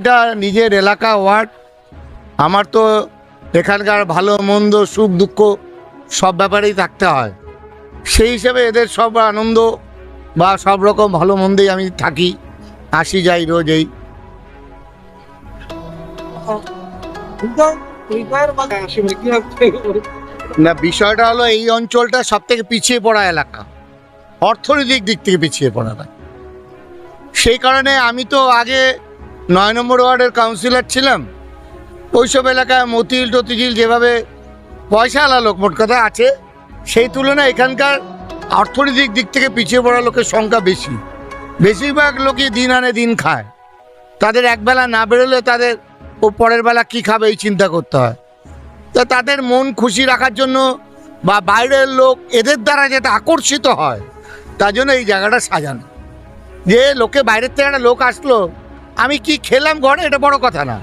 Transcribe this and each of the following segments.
এটা নিজের এলাকা ওয়ার্ড। আমার তো এখানকার ভালো, মন্দ, সুখ, দুঃখ সব ব্যাপারেই থাকতে হয়। সেই হিসেবে এদের সব আনন্দ বা সব রকম ভালো মন্দেই আমি থাকি, আসি যাই রোজই না, বিষয়টা হলো এই অঞ্চলটা সব থেকে পিছিয়ে পড়া এলাকা। অর্থনৈতিক দিক থেকে পিছিয়ে পড়া। সেই কারণে আমি তো আগে নয় নম্বর ওয়ার্ডের কাউন্সিলর ছিলাম। ওইসব এলাকায় মতিল টতিঝিল যেভাবে পয়সাওয়ালা লোক মোট কথা আছে, সেই তুলনায় এখানকার অর্থনৈতিক দিক থেকে পিছিয়ে পড়া লোকের সংখ্যা বেশি। বেশিরভাগ লোকই দিন আনে দিন খায়। তাদের একবেলা না বেরোলে তাদের ও পরের বেলা কী খাবে এই চিন্তা করতে হয়। তো তাদের মন খুশি রাখার জন্য বা বাইরের লোক এদের দ্বারা যাতে আকর্ষিত হয়, তার জন্য এই জায়গাটা সাজানো। যে লোকে বাইরের থেকে একটা লোক আসলো আমি কি খেলাম ঘরে? এটা বড় কথা না।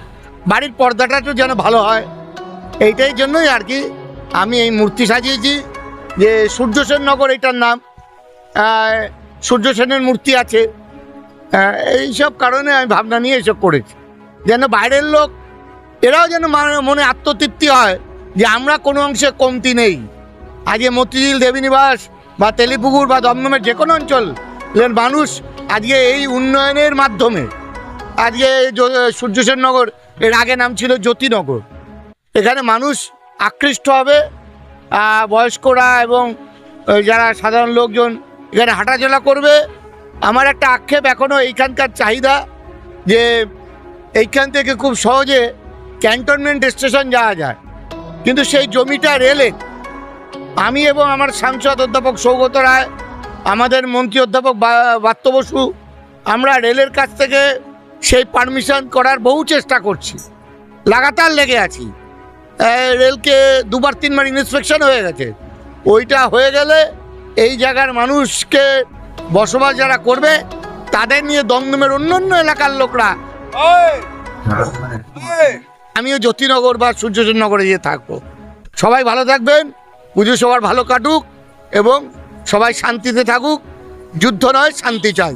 বাড়ির পর্দাটা একটু যেন ভালো হয়। এইটাই জন্যই আর কি আমি এই মূর্তি সাজিয়েছি। যে সূর্য সেন নগর এটার নাম। সূর্য সেনের মূর্তি আছে। এইসব কারণে আমি ভাবনা নিয়ে এসব করেছি। যেন বাইরের লোক, এরাও যেন মনে আত্মতৃপ্তি হয় যে আমরা কোনো অংশে কমতি নেই। আজকে মতিঝিল দেবীনিবাস বা তেলিপুকুর বা দমদমের যে কোনো অঞ্চল মানুষ আজকে এই উন্নয়নের মাধ্যমে আজকে সূর্যসেন নগর এর আগে নাম ছিল জ্যোতিনগর। এখানে মানুষ আকৃষ্ট হবে বয়স্করা এবং যারা সাধারণ লোকজন এখানে হাঁটাচলা করবে। আমার একটা আক্ষেপ এখনও এইখানকার চাহিদা যে এইখান থেকে খুব সহজে ক্যান্টনমেন্ট স্টেশন যাওয়া যায়। কিন্তু সেই জমিটা রেলে আমি এবং আমার সাংসদ অধ্যাপক সৌগত রায়, আমাদের মন্ত্রী অধ্যাপক বাত্য বসু, আমরা রেলের কাছ থেকে সেই পারমিশন করার বহু চেষ্টা করছি। লাগাতার লেগে আছি। রেলকে দুবার তিনবার ইন্সপেকশন হয়ে গেছে। ওইটা হয়ে গেলে এই জায়গার মানুষকে বসবাস যারা করবে তাদের নিয়ে দমদমের অন্য অন্য এলাকার লোকরা আমিও জ্যোতিনগর বা সূর্যচন্দ্র নগরে গিয়ে থাকব। সবাই ভালো থাকবেন পুজো সবার ভালো কাটুক এবং সবাই শান্তিতে থাকুক। যুদ্ধ নয় শান্তি চাই।